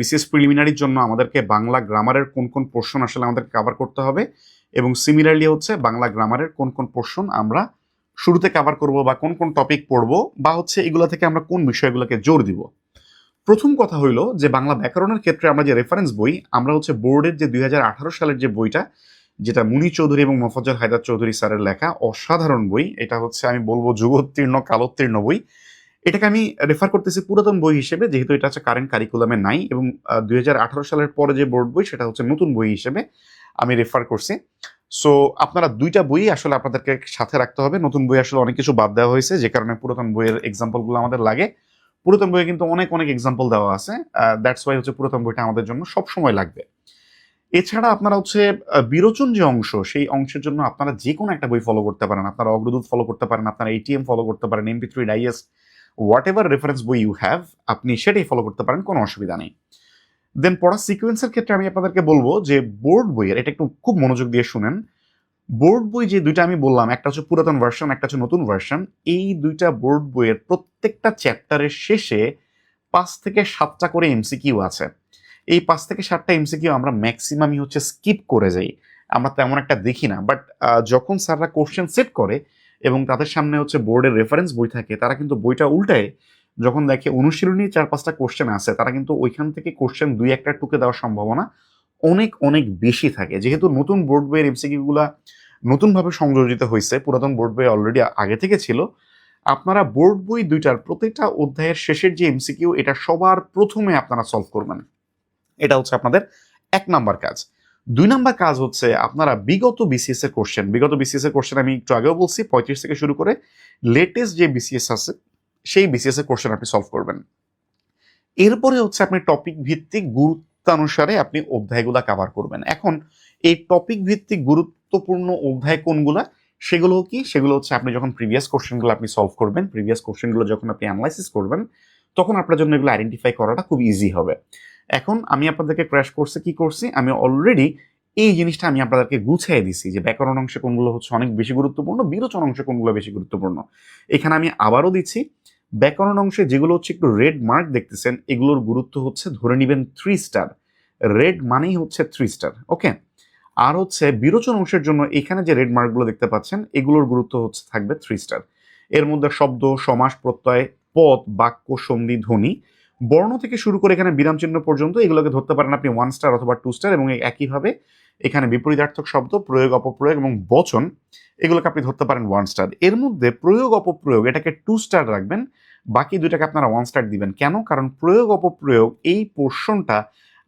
BCS প্রিলিমিনারির জন্য আমাদেরকে বাংলা গ্রামারের কোন কোন পোর্শন আসলে আমাদেরকে কভার করতে হবে এবং সিমিলারলি হচ্ছে বাংলা গ্রামারের কোন কোন পোর্শন আমরা শুরুতে কভার করব বা কোন কোন টপিক পড়ব বা হচ্ছে এগুলো থেকে আমরা কোন বিষয়গুলোকে জোর দিব। প্রথম কথা হইল যে বাংলা ব্যাকরণের ক্ষেত্রে আমরা যে রেফারেন্স বই, আমরা হচ্ছে বোর্ডের যে দুই হাজার আঠারো সালের যে বইটা, যেটা মুনি চৌধুরী এবং মোফাজ্জল হায়দার চৌধুরী স্যারের লেখা অসাধারণ বই, এটা হচ্ছে আমি বলব যুগোত্তীর্ণ, কালোত্তীর্ণ বই। এটাকে আমি রেফার করতেছি পুরাতন বই হিসেবে, যেহেতু এটা হচ্ছে কারেন্ট কারিকুলামে নাই এবং দুই হাজার আঠারো সালের পরে যে বোর্ড বই, সেটা হচ্ছে নতুন বই হিসেবে আমি রেফার করছি। সো আপনারা দুইটা বই আসলে আপনাদেরকে সাথে রাখতে হবে। নতুন বই আসলে অনেক কিছু বাদ দেওয়া হয়েছে, যে কারণে পুরাতন বইয়ের এক্সাম্পলগুলো আমাদের লাগে। পুরাতন বইয়ে কিন্তু অনেক অনেক এক্সাম্পল দেওয়া আছে দ্যাটস ওয়াই হচ্ছে পুরাতন বইটা আমাদের জন্য সব সময় লাগবে। এছাড়া আপনারা হচ্ছে বিরোচন যে অংশ, সেই অংশের জন্য আপনারা যে কোনো একটা বই ফলো করতে পারেন। আপনারা অগ্রদূত ফলো করতে পারেন, আপনারা এটিএম ফলো করতে পারেন MP three digest whatever reference বই ইউ হ্যাভ আপনি সেটাই ফলো করতে পারেন, কোনো অসুবিধা নেই। দেন পড়া সিকোয়েন্সের ক্ষেত্রে আমি আপনাদেরকে বলব যে বোর্ড বইয়ের, এটা একটু খুব মনোযোগ দিয়ে শুনেন। বোর্ড বই যে দুইটা আমি বললাম, একটা হচ্ছে পুরাতন ভার্সন একটা হচ্ছে নতুন ভার্সন এই দুইটা বোর্ড বইয়ের প্রত্যেকটা চ্যাপ্টারের শেষে পাঁচ থেকে সাতটা করে এমসিকিউ আছে। এই পাঁচ থেকে সাতটা এমসিকিউ আমরা ম্যাক্সিমামই হচ্ছে স্কিপ করে যাই। আমরা তেমন একটা দেখি না বাট যখন স্যাররা কোশ্চেন সেট করে এবং তাদের সামনে হচ্ছে বোর্ডের রেফারেন্স বই থাকে, তারা কিন্তু বইটা উল্টায় যখন দেখে অনুশীলনী চার পাঁচটা কোশ্চেন আছে, তারা কিন্তু ওইখান থেকে কোশ্চেন দুই একটা টুকে দেওয়ার সম্ভাবনা অনেক অনেক বেশি থাকে। যেহেতু নতুন বোর্ড বইয়ের এমসিকিউগুলা নতুনভাবে সংযোজিত হয়েছে পুরাতন বোর্ড বই অলরেডি আগে থেকে ছিল, আপনারা বোর্ড বই দুইটার প্রত্যেকটা অধ্যায়ের শেষের যে এমসিকিউ এটা সবার প্রথমে আপনারা সলভ করবেন। এটা হচ্ছে আপনাদের এক নাম্বার কাজ। দুই নাম্বার কাজ হচ্ছে আপনারা বিগত বিসিএস এর কোশ্চেন বিগত বিসিএস এর কোশ্চেন আমি একটু আগেও বলছি, পঁয়ত্রিশ থেকে শুরু করে লেটেস্ট যে বিসিএস আছে, সেই বিসিএস এর কোশ্চেন আপনি সলভ করবেন। এরপরে হচ্ছে আপনি টপিক ভিত্তিক গুরুত্বানুসারে আপনি অধ্যায়গুলা কভার করবেন। এখন এই টপিক ভিত্তিক গুরুত্বপূর্ণ অধ্যায় কোনগুলা? সেগুলো কি? সেগুলো হচ্ছে আপনি যখন প্রিভিয়াস কোশ্চেনগুলো আপনি সলভ করবেন প্রিভিয়াস কোশ্চেনগুলো যখন আপনি অ্যানালাইসিস করবেন, তখন আপনার জন্য এগুলো আইডেন্টিফাই করাটা খুব ইজি হবে। এখন আমি আপনাদেরকে ক্র্যাশ কোর্সে কি করছি? আমি অলরেডি এই জিনিসটা আমি আপনাদেরকে গুছিয়ে দিছি যে ব্যাকরণ অংশে কোনগুলো হচ্ছে অনেক বেশি গুরুত্বপূর্ণ, বিরোচন অংশে কোনগুলো বেশি গুরুত্বপূর্ণ। এখানে আমি আবারও দিচ্ছি, ব্যাকরণ অংশে যেগুলো হচ্ছে একটু রেড মার্ক দেখতেছেন, এগুলোর গুরুত্ব হচ্ছে ধরে নেবেন থ্রি স্টার রেড মানেই হচ্ছে থ্রি স্টার ওকে আর হচ্ছে বিরোচন অংশের জন্য এখানে যে রেড মার্কগুলো দেখতে পাচ্ছেন, এগুলোর গুরুত্ব হচ্ছে থাকবে থ্রি স্টার এর মধ্যে শব্দ, সমাস, প্রত্যয়, পদ, বাক্য, সন্ধি, ধ্বনি বর্ণ থেকে শুরু করে এখানে বিরাম চিহ্ন পর্যন্ত এগুলোকে ধরতে পারেন আপনি ওয়ান স্টার অথবা টু স্টার এবং একইভাবে এখানে বিপরীতার্থক শব্দ, প্রয়োগ, অপপ্রয়োগ এবং বচন এগুলোকে আপনি ধরতে পারেন ওয়ান স্টার এর মধ্যে প্রয়োগ, অপপ্রয়োগ এটাকে টু স্টার রাখবেন, বাকি দুইটাকে আপনারা ওয়ান স্টার দিবেন। কেন? কারণ প্রয়োগ, অপপ্রয়োগ এই পোর্শনটা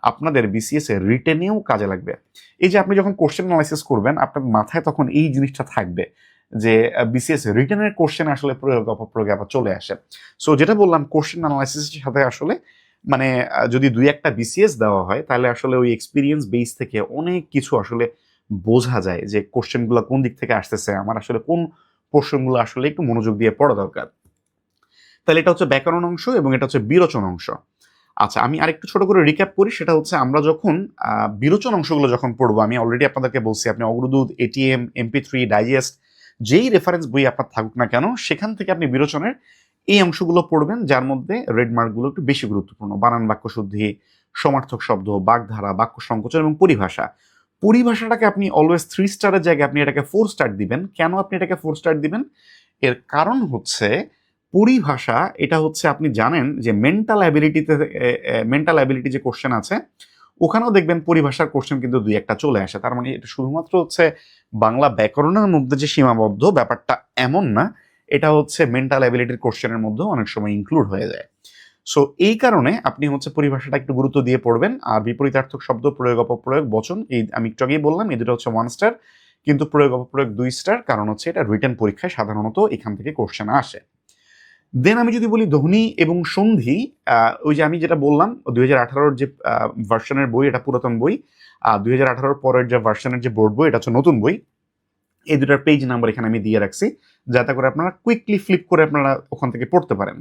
আপনাদের বিসিএস এর রিটেনেও কাজে লাগবে। এই যে আপনি যখন কোশ্চেন অ্যানালাইসিস করবেন, আপনার মাথায় তখন এই জিনিসটা থাকবে। যে বিসিএস রিটেনের কোশ্চেন আসলে প্রয়োগ, অপপ্রয়োগ আবার চলে আসে। সো যেটা বললাম কোশ্চেন অ্যানালাইসিসের সাথে আসলে মানে যদি দুই একটা বিসিএস দেওয়া হয়, তাহলে আসলে ওই এক্সপিরিয়েন্স বেস থেকে অনেক কিছু আসলে বোঝা যায় যে কোশ্চেনগুলো কোন দিক থেকে আসতেছে, আমার আসলে কোন পোর্শনগুলো আসলে একটু মনোযোগ দিয়ে পড়া দরকার। তাহলে এটা হচ্ছে ব্যাকরণ অংশ এবং এটা হচ্ছে বিরোচন অংশ। আচ্ছা আমি আরেকটু ছোট করে রিক্যাপ করি, সেটা হচ্ছে আমরা যখন বিরোচন অংশগুলো যখন পড়ব, আমি অলরেডি আপনাদেরকে বলছি, আপনি Agradoot ATM MP three digest যেই রেফারেন্স বই আপনার থাকুক না কেন, সেখান থেকে আপনি বিরোচনের এই অংশগুলো পড়বেন, যার মধ্যে রেডমার্কগুলো একটু বেশি গুরুত্বপূর্ণ। বানান বাক্য শুদ্ধি সমার্থক শব্দ, বাগধারা, বাক্য সংকোচন এবং পরিভাষা। পরিভাষাটাকে আপনি অলওয়েজ থ্রি স্টারের জায়গায় আপনি এটাকে ফোর স্টার দিবেন। কেন আপনি এটাকে ফোর স্টার দিবেন? এর কারণ হচ্ছে, পরিভাষা, এটা হচ্ছে আপনি জানেন যে মেন্টাল অ্যাবিলিটিতে মেন্টাল অ্যাবিলিটি যে কোশ্চেন আছে ওখানেও দেখবেন পরিভাষার কোশ্চেন কিন্তু দুই একটা চলে আসে। তার মানে এটা শুধুমাত্র হচ্ছে বাংলা ব্যাকরণের মধ্যে যে সীমাবদ্ধ ব্যাপারটা এমন না, এটা হচ্ছে মেন্টাল অ্যাবিলিটির কোশ্চেনের মধ্যেও অনেক সময় ইনক্লুড হয়ে যায়। সো এই কারণে আপনি হচ্ছে পরিভাষাটা একটু গুরুত্ব দিয়ে পড়বেন। আর বিপরীতার্থক শব্দ, প্রয়োগ, অপপ্রয়োগ, বচন, এই আমি একটু আগেই বললাম, এই দুটো হচ্ছে ওয়ান স্টার কিন্তু প্রয়োগ, অপপ্রয়োগ দুই স্টার কারণ হচ্ছে এটা রিটার্ন পরীক্ষায় সাধারণত এখান থেকে কোশ্চেন আসে। দেন আমি যদি বলি ধ্বনি এবং সন্ধি ওই যে আমি যেটা বললাম, দুই হাজার আঠারোর যে ভার্সনের বই, এটা পুরাতন বই দুই হাজার আঠারোর পরের যে ভার্সনের যে বোর্ড বই, এটা হচ্ছে নতুন বই, এই দুটার পেজ নাম্বার এখানে আমি দিয়ে রাখছি, যাতে করে আপনারা কুইকলি ফ্লিপ করে আপনারা ওখান থেকে পড়তে পারেন।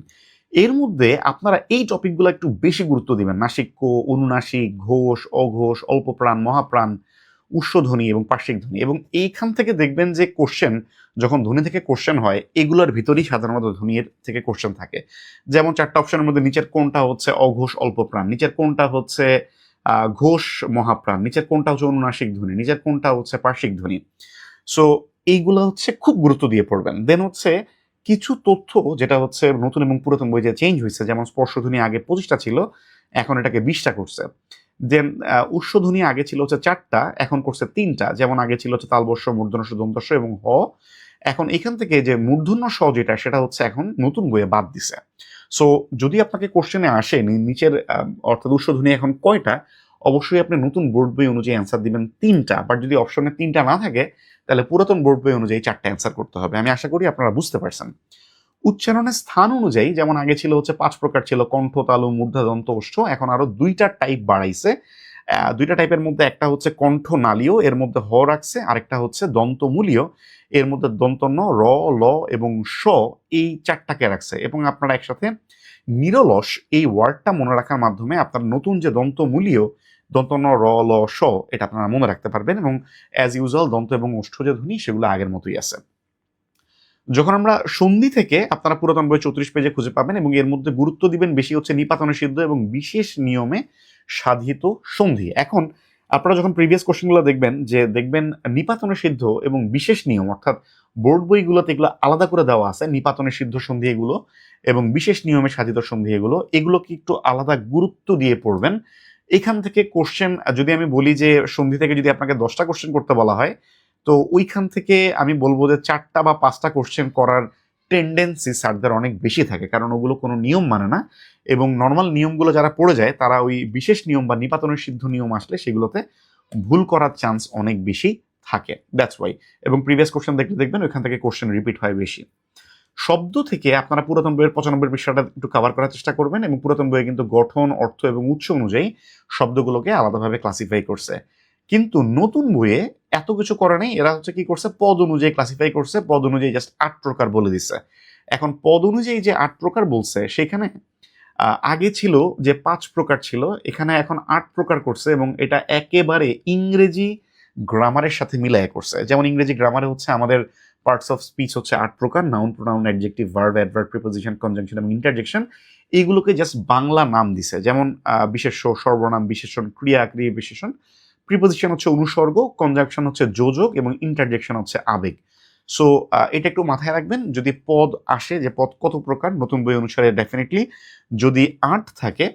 এর মধ্যে আপনারা এই টপিকগুলো একটু বেশি গুরুত্ব দিবেন নাসিক্য অনুনাসিক, ঘোষ, অঘোষ, অল্পপ্রাণ, মহাপ্রাণ উষ্ধ্বধ্বনি এবং পার্শ্বিক ধ্বনি। এবং এইখান থেকে দেখবেন যে কোশ্চেন যখন ধ্বনি থেকে কোশ্চেন হয়, এগুলোর ভিতরেই সাধারণত ধ্বনির থেকে কোশ্চেন থাকে। যেমন চারটা অপশনের মধ্যে নিচের কোনটা হচ্ছে অঘোষ অল্প প্রাণ নিচের কোনটা হচ্ছে ঘোষ মহাপ্রাণ, নিচের কোনটা হচ্ছে অনুনাসিক ধ্বনি, নিচের কোনটা হচ্ছে পার্শ্বিক ধ্বনি। সো এইগুলো হচ্ছে খুব গুরুত্ব দিয়ে পড়বেন। দেন হচ্ছে কিছু তথ্য যেটা হচ্ছে নতুন এবং পুরাতন বই যে চেঞ্জ হয়েছে, যেমন স্পর্শধ্বনি আগে পঁচিশটা ছিল, এখন এটাকে বিশটা করছে। দেন উৎসধ্বনি আগে ছিল হচ্ছে চারটা, এখন করছে তিনটা। যেমন আগে ছিল হচ্ছে তালবস্য, মূর্ধন্য দন্তস্য এবং হ। এখন এখান থেকে যে মূর্ধন্য স যেটা, সেটা হচ্ছে এখন নতুন বইয়ে বাদ দিছে। সো যদি আপনাকে কোশ্চেনে আসে নিচের অর্থাৎ উৎসধ্বনি এখন কয়টা, অবশ্যই আপনি নতুন বোর্ড বই অনুযায়ী অ্যান্সার দিবেন তিনটা। বাট যদি অপশনে তিনটা না থাকে, তাহলে পুরাতন বোর্ড বই অনুযায়ী চারটা অ্যান্সার করতে হবে। আমি আশা করি আপনারা বুঝতে পারছেন। উচ্চারণের স্থান অনুযায়ী, যেমন আগে ছিল হচ্ছে পাঁচ প্রকার ছিল, কণ্ঠ, তালু, মূর্ধা, দন্ত, ওষ্ঠ, এখন আরও দুইটা টাইপ বাড়াইছে। দুইটা টাইপের মধ্যে একটা হচ্ছে কণ্ঠ নালীয়, এর মধ্যে হ রাখছে, আরেকটা হচ্ছে দন্তমূলীয়, এর মধ্যে দন্তন্য, র, ল এবং স এই চারটাকে রাখছে। এবং আপনারা একসাথে নিরলস এই ওয়ার্ডটা মনে রাখার মাধ্যমে আপনার নতুন যে দন্তমূলীয়, দন্তন্য, র, ল স এটা আপনারা মনে রাখতে পারবেন এবং অ্যাজ ইউজুয়াল দন্ত এবং ওষ্ঠ যে ধ্বনি, সেগুলো আগের মতোই আছে। যখন আমরা সন্ধি থেকে আপনারা পুরাতন বই চৌত্রিশ পেজে খুঁজে পাবেন এবং এর মধ্যে গুরুত্ব দিবেন বেশি হচ্ছে নিপাতনের সিদ্ধ এবং বিশেষ নিয়মে সাধিত সন্ধি। এখন আপনারা যখন প্রিভিয়াস কোশ্চেনগুলো দেখবেন যে দেখবেন নিপাতনের সিদ্ধ এবং বিশেষ নিয়ম, অর্থাৎ বোর্ড বইগুলোতে এগুলো আলাদা করে দেওয়া আছে নিপাতনের সিদ্ধ সন্ধি এগুলো এবং বিশেষ নিয়মে সাধিত সন্ধি এগুলো, এগুলোকে একটু আলাদা গুরুত্ব দিয়ে পড়বেন। এখান থেকে কোশ্চেন যদি আমি বলি যে সন্ধি থেকে যদি আপনাকে দশটা কোশ্চেন করতে বলা হয় তো ওইখান থেকে আমি বলব যে চারটা বা পাঁচটা কোশ্চেন করার টেন্ডেন্সি স্যারদের অনেক বেশি থাকে, কারণ ওগুলো কোনো নিয়ম মানে না। এবং নর্মাল নিয়মগুলো যারা পড়ে যায়, তারা ওই বিশেষ নিয়ম বা নিপাতনের সিদ্ধ নিয়ম আসলে সেগুলোতে ভুল করার চান্স অনেক বেশি থাকে। দ্যাটস ওয়াই এবং প্রিভিয়াস কোশ্চেন দেখলে দেখবেন ওইখান থেকে কোশ্চেন রিপিট হয় বেশি। শব্দ থেকে আপনারা পুরাতন বইয়ের পঁচানব্বই পৃষ্ঠাটা একটু কভার করার চেষ্টা করবেন এবং পুরাতন বইয়ে কিন্তু গঠন, অর্থ এবং উৎস অনুযায়ী শব্দগুলোকে আলাদাভাবে ক্লাসিফাই করছে। কিন্তু নতুন বইয়ে এত কিছু করে নেই। এরা হচ্ছে কি করছে? পদ অনুযায়ী ক্লাসিফাই করছে। পদ অনুযায়ী জাস্ট আট প্রকার বলে দিচ্ছে। এখন পদ অনুযায়ী যে আট প্রকার বলছে সেখানে আগে ছিল যে পাঁচ প্রকার ছিল। এখানে এখন আট প্রকার করছে এবং এটা একেবারে ইংরেজি গ্রামারের সাথে মিলায় করছে। যেমন ইংরেজি গ্রামারে হচ্ছে আমাদের পার্টস অফ স্পিচ হচ্ছে আট প্রকার noun pronoun adjective verb adverb preposition conjunction এবং ইন্টারজেকশন এইগুলোকে জাস্ট বাংলা নাম দিছে। যেমন আহ, বিশেষ্য সর্বনাম বিশেষণ ক্রিয়া ক্রিয়া বিশেষণ প্রিপোজিশন হচ্ছে অনুসর্গ কনজাংশন হচ্ছে যোজক এবং ইন্টারজেকশন হচ্ছে আবেগ। সো এটা একটু মাথায় রাখবেন, যদি পদ আসে যে পদ কত প্রকার, নতুন বই অনুসারে ডেফিনেটলি যদি আট থাকে,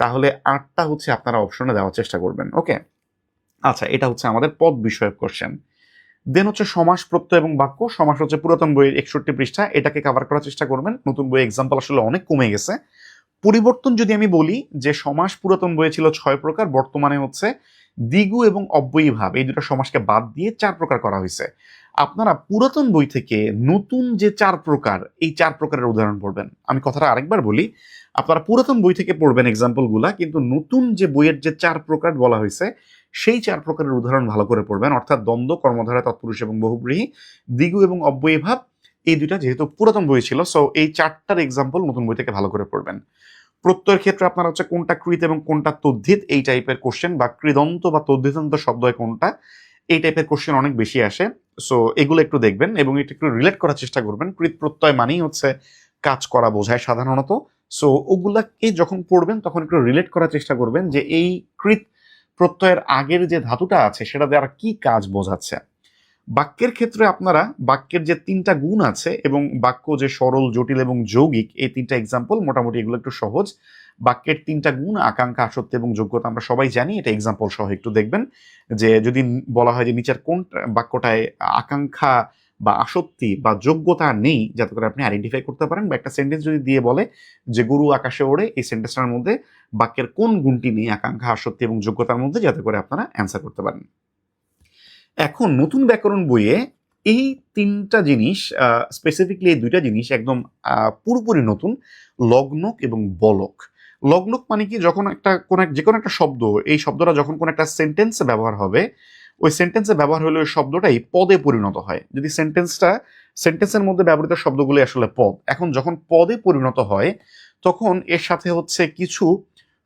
তাহলে আটটা হচ্ছে আপনারা অপশনে দেওয়ার চেষ্টা করবেন ওকে আচ্ছা এটা হচ্ছে আমাদের পদ বিষয়ক কোশ্চেন দেন হচ্ছে সমাস প্রত্যয় এবং বাক্য। সমাস হচ্ছে পুরাতন বইয়ের একষট্টি পৃষ্ঠা, এটাকে কভার করার চেষ্টা করবেন। নতুন বই এক্সাম্পল আসলে অনেক কমে গেছে। পরিবর্তন যদি আমি বলি যে সমাস পুরাতন বইয়ে ছিল ছয় প্রকার, বর্তমানে হচ্ছে দ্বিগু এবং অব্যয়ী ভাব, এই দুটো সমাসকে বাদ দিয়ে চার প্রকার করা হয়েছে। আপনারা পুরাতন বই থেকে নতুন যে চার প্রকার, এই চার প্রকারের উদাহরণ পড়বেন। আমি কথাটা আরেকবার বলি, আপনারা পুরাতন বই থেকে পড়বেন এক্সাম্পলগুলা কিন্তু নতুন যে বইয়ের যে চার প্রকার বলা হয়েছে, সেই চার প্রকারের উদাহরণ ভালো করে পড়বেন। অর্থাৎ দ্বন্দ্ব, কর্মধারা, তৎপুরুষ এবং বহুব্রীহী, দ্বিগু এবং অব্যয়ী ভাব, এই দুইটা যেহেতু পুরাতন বই ছিল সো এই চারটার এক্সাম্পল নতুন বই থেকে ভালো করে পড়বেন। প্রত্যয়ের ক্ষেত্রে আপনার হচ্ছে কোনটা কৃত এবং কোনটা তদ্ধিত, এই টাইপের কোশ্চেন বা কৃদন্ত বা তদ্ধিতান্ত শব্দ কোনটা, এই টাইপের কোশ্চেন অনেক বেশি আসে। সো এগুলো একটু দেখবেন এবং এটা একটু রিলেট করার চেষ্টা করবেন। কৃত প্রত্যয় মানেই হচ্ছে কাজ করা বোঝায় সাধারণত। সো ওগুলাকে যখন পড়বেন তখন একটু রিলেট করার চেষ্টা করবেন যে এই কৃত প্রত্যয়ের আগের যে ধাতুটা আছে সেটা দ্বারা কি কাজ বোঝাচ্ছে। বাক্যের ক্ষেত্রে আপনারা বাক্যের যে তিনটা গুণ আছে এবং বাক্য যে সরল, জটিল এবং যৌগিক, এই তিনটা এক্সাম্পল মোটামুটি এগুলো একটু সহজ। বাক্যের তিনটা গুণ, আকাঙ্ক্ষা, আসক্তি এবং যোগ্যতা আমরা সবাই জানি, এটা এক্সাম্পল সহ একটু দেখবেন। যে যদি বলা হয় যে নিচের কোন বাক্যটায় আকাঙ্ক্ষা বা আসক্তি বা যোগ্যতা নেই, যাতে করে আপনি আইডেন্টিফাই করতে পারেন বা একটা সেন্টেন্স যদি দিয়ে বলে যে গুরু আকাশে ওড়ে এই সেন্টেন্সটার মধ্যে বাক্যের কোন গুণটি নেই, আকাঙ্ক্ষা, আসক্তি এবং যোগ্যতার মধ্যে, যাতে করে আপনারা অ্যান্সার করতে পারেন। এখন নতুন ব্যাকরণ বইয়ে এই তিনটা জিনিস স্পেসিফিকলি এই দুইটা জিনিস একদম পুরোপুরি নতুন, লগ্নক এবং বলক। লগ্নক মানে কি? যখন একটা কোন এক যে কোনো একটা শব্দ, এই শব্দটা যখন কোন একটা সেন্টেন্সে ব্যবহার হবে, ওই সেন্টেন্সে ব্যবহার হলে ওই শব্দটাই পদে পরিণত হয়। যদি সেন্টেন্সটা সেন্টেন্সের মধ্যে ব্যবহৃত শব্দগুলি আসলে পদ, এখন যখন পদে পরিণত হয়, তখন এর সাথে হচ্ছে কিছু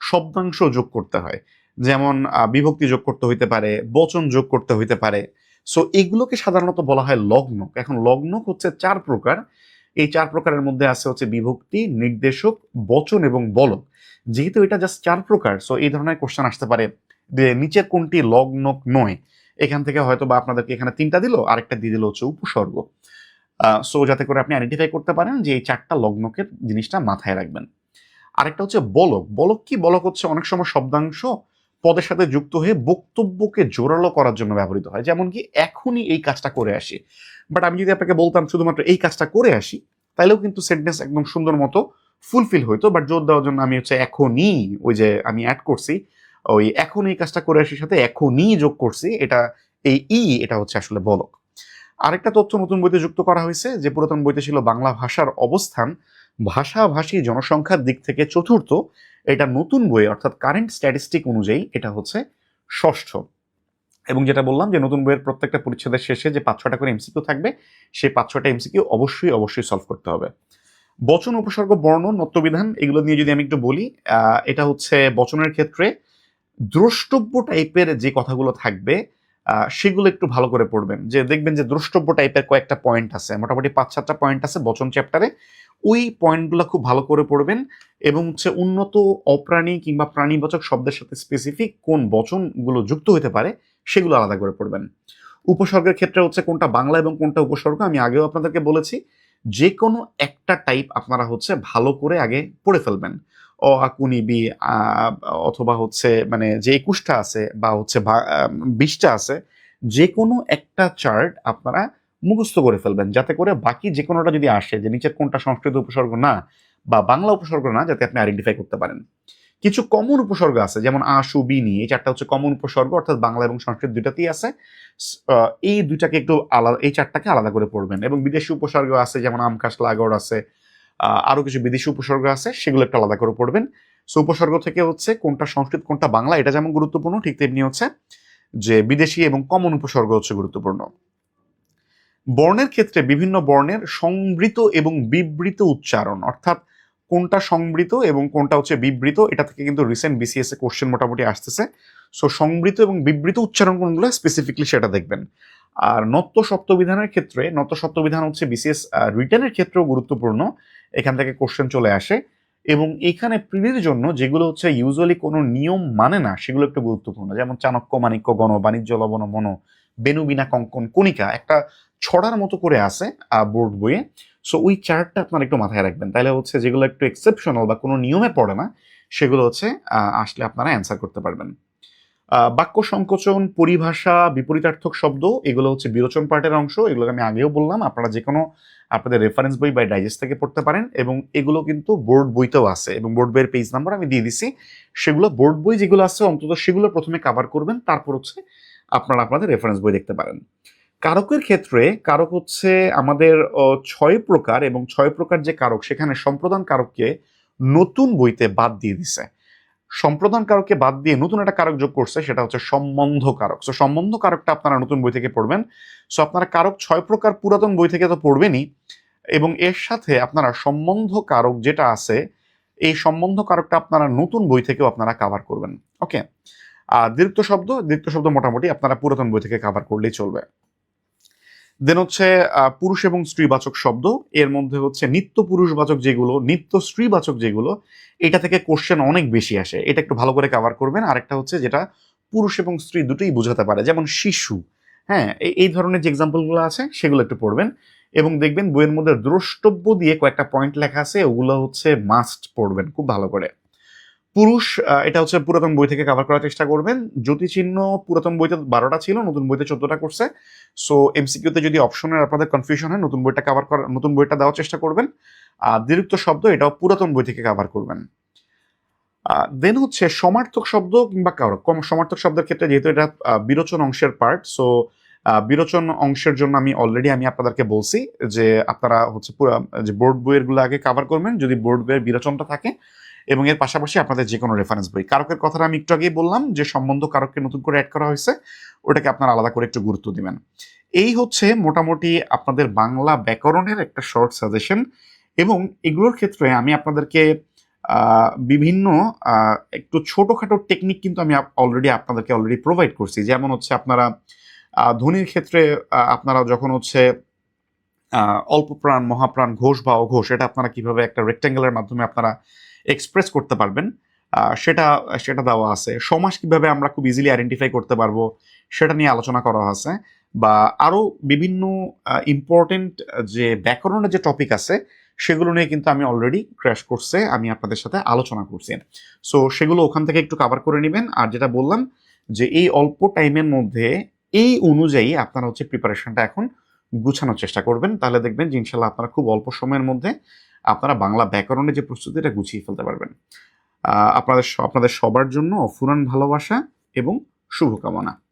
শব্দাংশ যোগ করতে হয়। যেমন বিভক্তি যোগ করতে হইতে পারে, বচন যোগ করতে হইতে পারে। সো এগুলোকে সাধারণত বলা হয় লগ্ন। এখন লগ্ন হচ্ছে চার প্রকার। এই চার প্রকারের মধ্যে আছে হচ্ছে বিভক্তি, নির্দেশক, বচন এবং বলক। যেহেতু এটা জাস্ট চার প্রকার সো এই ধরনের কোশ্চেন আসতে পারে যে নিচের কোনটি লগ্ন নয়। এখান থেকে হয়তো বা আপনাদেরকে এখানে তিনটা দিল, আরেকটা দিয়ে দিল হচ্ছে উপসর্গ। সো যাতে করে আপনি আইডেন্টিফাই করতে পারেন যে এই চারটা লগ্নকের জিনিসটা মাথায় রাখবেন। আরেকটা হচ্ছে বলক। বলক কি? বলক হচ্ছে অনেক সময় শব্দাংশ পদের সাথে যুক্ত হয়ে বক্তব্যকে জোরালো করার জন্য ব্যবহৃত হয়। যেমন কি, এখনই এই কাজটা করে আসি। বাট আমি যদি আপনাকে বলতাম শুধুমাত্র এই কাজটা করে আসি তাহলেও কিন্তু সেন্টেন্স একদম সুন্দর মতো ফুলফিল হইতো। বাট জোর দেওয়ার জন্য আমি হচ্ছে এখনই ওই যে আমি অ্যাড করছি, ওই এখন এই কাজটা করে আসির সাথে এখনই যোগ করছি। এটা এই ই, এটা হচ্ছে আসলে বলক। আরেকটা তথ্য নতুন বইতে যুক্ত করা হয়েছে যে পুরাতন বইতে ছিল বাংলা ভাষার অবস্থান। ভাষাভাষী জনসংখ্যার দিক থেকে চতুর্থ, এটা নতুন বই অর্থাৎ কারেন্ট স্ট্যাটিস্টিক অনুযায়ী এটা হচ্ছে ষষ্ঠ। এবং যেটা বললাম যে নতুন বইয়ের প্রত্যেকটা পরিচ্ছেদের শেষে যে পাঁচ ছটা করে এমসিকিউ থাকবে, সেই পাঁচ ছটা এমসিকিউ অবশ্যই অবশ্যই সলভ করতে হবে। বচন, উপসর্গ, বর্ণ, নত্যবিধান, এগুলো নিয়ে যদি আমি একটু বলি এটা হচ্ছে বচনের ক্ষেত্রে দ্রষ্টব্য টাইপের যে কথাগুলো থাকবে সেগুলো একটু ভালো করে পড়বেন। যে দেখবেন যে দ্রষ্টব্য টাইপের কয়েকটা পয়েন্ট আছে, মোটামুটি পাঁচ সাতটা পয়েন্ট আছে বচন চ্যাপ্টারে ওই পয়েন্টগুলো খুব ভালো করে পড়বেন এবং হচ্ছে উন্নত অপ্রাণী কিংবা প্রাণীবাচক শব্দের সাথে স্পেসিফিক কোন বচনগুলো যুক্ত হতে পারে সেগুলো আলাদা করে পড়বেন। উপসর্গের ক্ষেত্রে হচ্ছে কোনটা বাংলা এবং কোনটা উপসর্গ আমি আগেও আপনাদেরকে বলেছি যে কোনো একটা টাইপ আপনারা হচ্ছে ভালো করে আগে পড়ে ফেলবেন। অ অথবা হচ্ছে মানে যে একুশটা আছে বা হচ্ছে বিশটা আছে যে কোনো একটা চার্ট আপনারা মুখস্থ করে ফেলবেন যাতে করে বাকি যে কোনোটা যদি আসে যে নিচের কোনটা সংস্কৃত উপসর্গ না বা বাংলা উপসর্গ না, যাতে আপনি আইডেন্টিফাই করতে পারেন। কিছু কমন উপসর্গ আছে, যেমন আশু বিনি এই চারটা হচ্ছে কমন উপসর্গ, অর্থাৎ বাংলা এবং সংস্কৃত দুইটাতেই আছে। এই দুইটাকে একটু আলাদা এই চারটাকে আলাদা করে পড়বেন। এবং বিদেশি উপসর্গ আছে, যেমন আমকাশ লাগর আছে আহ, আরও কিছু বিদেশি উপসর্গ আছে সেগুলো একটু আলাদা করে পড়বেন। সো উপসর্গ থেকে হচ্ছে কোনটা সংস্কৃত কোনটা বাংলা এটা যেমন গুরুত্বপূর্ণ ঠিক তেমনি হচ্ছে যে বিদেশি এবং কমন উপসর্গ হচ্ছে গুরুত্বপূর্ণ। বর্ণের ক্ষেত্রে বিভিন্ন বর্ণের সংবৃত এবং বিবৃত উচ্চারণ অর্থাৎ কোনটা সংবৃত এবং কোনটা হচ্ছে বিবৃত এটা থেকে কিন্তু রিসেন্ট বিসিএস এ কোশ্চেন মোটামুটি আসতেছে। সো সংবৃত এবং বিবৃত উচ্চারণ কোনগুলো স্পেসিফিকলি সেটা দেখবেন। আর নত্য সপ্তবিধানের ক্ষেত্রে নত্য সপ্তবিধান হচ্ছে বিসিএস রিটার্নের ক্ষেত্রেও গুরুত্বপূর্ণ। এখান থেকে কোশ্চেন চলে আসে। এবং এখানে প্রিলির জন্য যেগুলো হচ্ছে ইউজুয়ালি কোনো নিয়ম মানে না, সেগুলো একটু গুরুত্বপূর্ণ। যেমন চাণক্য, মাণিক্য, গণ, বাণিজ্য, লবণ, মন বেনু বিনা কঙ্কন, কণিকা একটা ছড়ার মতো করে আছে বোর্ড বইয়ে। সো ওই চার্টটা আপনার একটু মাথায় রাখবেন। তাহলে হচ্ছে যেগুলো একটু এক্সেপশনাল বা কোনো নিয়মে পড়ে না, সেগুলো হচ্ছে আসলে আপনারা অ্যান্সার করতে পারবেন। বাক্য সংকোচন, পরিভাষা, বিপরীতার্থক শব্দ, এগুলো হচ্ছে বিরোচন পার্টের অংশ। এগুলোকে আমি আগেও বললাম, আপনারা যে কোনো আপনাদের রেফারেন্স বই বা ডাইজেস্ট থেকে পড়তে পারেন এবং এগুলো কিন্তু বোর্ড বইতেও আছে এবং বোর্ড বইয়ের পেজ নাম্বার আমি দিয়ে দিছি। সেগুলো বোর্ড বই যেগুলো আছে, অন্তত সেগুলো প্রথমে কভার করবেন, তারপর হচ্ছে আপনারা আপনাদের রেফারেন্স বই দেখতে পারেন। কারকের ক্ষেত্রে, কারক হচ্ছে আমাদের ছয় প্রকার এবং ছয় প্রকার যে কারক, সেখানে সম্প্রদান কারককে নতুন বইতে বাদ দিয়ে দিছে। সম্প্রদান কারককে বাদ দিয়ে নতুন একটা কারক যোগ করছে, সেটা হচ্ছে সম্বন্ধ কারক সো সম্বন্ধ কারকটা আপনারা নতুন বই থেকে পড়বেন। সো আপনারা কারক ছয় প্রকার পুরাতন বই থেকে তো পড়বেনই। এবং এর সাথে আপনারা সম্বন্ধ কারক যেটা আছে, এই সম্বন্ধ কারকটা আপনারা নতুন বই থেকেও আপনারা কাভার করবেন। ওকে আর দীর্ঘ শব্দ দীর্ঘ শব্দ মোটামুটি আপনারা পুরাতন বই থেকে কাভার করলেই চলবে। দেন হচ্ছে পুরুষ এবং স্ত্রীবাচক শব্দ। এর মধ্যে হচ্ছে নিত্য পুরুষবাচক যেগুলো নিত্য স্ত্রীবাচক যেগুলো, এটা থেকে কোশ্চেন অনেক বেশি আসে। এটা একটু ভালো করে কভার করবেন। আরেকটা হচ্ছে যেটা পুরুষ এবং স্ত্রী দুটোই বোঝাতে পারে, যেমন শিশু। হ্যাঁ এই- ধরনের যে এক্সাম্পলগুলো আছে, সেগুলো একটু পড়বেন। এবং দেখবেন বইয়ের মধ্যে দ্রষ্টব্য দিয়ে কয়েকটা পয়েন্ট লেখা আছে, ওগুলো হচ্ছে মাস্ট পড়বেন, খুব ভালো করে। পুরুষ এটা হচ্ছে পুরাতন বই থেকে কভার করার চেষ্টা করবেন। জ্যোতিচিহ্ন পুরাতন বইতে বারোটা ছিল, নতুন বইতে চোদ্দটা করছে। সো এমসিকিউতে যদি অপশনের আপনাদের কনফিউশন হয়, নতুন বইটা কভার করার নতুন বইটা দেওয়ার চেষ্টা করবেন। আর দীর্ঘ শব্দ, এটাও পুরাতন বই থেকে কভার করবেন। দেন হচ্ছে সমার্থক শব্দ কিংবা কারক কম সমার্থক শব্দের ক্ষেত্রে যেহেতু এটা বিরোচন অংশের পার্ট সো বিরোচন অংশের জন্য আমি অলরেডি আমি আপনাদেরকে বলছি যে আপনারা হচ্ছে পুরো, যে বোর্ড বইয়েরগুলো আগে কভার করবেন। যদি বোর্ড বইয়ের বিরোচনটা থাকে এবং এর পাশাপাশি আপনাদের যে কোনো রেফারেন্স বই। কারকের কথাটা আমি একটু আগেই বললাম যে সম্বন্ধ কারককে নতুন করে অ্যাড করা হয়েছে, ওটাকে আপনারা আলাদা করে একটু গুরুত্ব দিবেন। এই হচ্ছে মোটামুটি আপনাদের বাংলা ব্যাকরণের একটা শর্ট সাজেশন এবং এগুলোর ক্ষেত্রে আমি আপনাদেরকে বিভিন্ন একটু ছোটোখাটো টেকনিক কিন্তু আমি অলরেডি আপনাদেরকে অলরেডি প্রোভাইড করছি। যেমন হচ্ছে আপনারা ধ্বনির ক্ষেত্রে আপনারা যখন হচ্ছে অল্প প্রাণ মহাপ্রাণ, ঘোষ বা অঘোষ, এটা আপনারা কীভাবে একটা রেক্ট্যাঙ্গেলের মাধ্যমে আপনারা এক্সপ্রেস করতে পারবেন। সেটা সেটা দেওয়া আছে। সমাস কীভাবে আমরা খুব ইজিলি আইডেন্টিফাই করতে পারব, সেটা নিয়ে আলোচনা করা আছে। বা আরও বিভিন্ন ইম্পর্টেন্ট যে ব্যাকরণের যে টপিক আছে, সেগুলো নিয়ে কিন্তু আমি অলরেডি ক্র্যাশ কোর্সে আমি আপনাদের সাথে আলোচনা করছি। সো সেগুলো ওখান থেকে একটু কভার করে নেবেন। আর যেটা বললাম যে এই অল্প টাইমের মধ্যে এই অনুযায়ী আপনারা হচ্ছে প্রিপারেশনটা এখন গুছানোর চেষ্টা করবেন। তাহলে দেখবেন যে ইনশাল্লাহ আপনারা খুব অল্প সময়ের মধ্যে আপনারা বাংলা ব্যাকরণে যে প্রস্তুতি, এটা গুছিয়ে ফেলতে পারবেন। আপনাদের আপনাদের সবার জন্য অফুরান ভালোবাসা এবং শুভকামনা।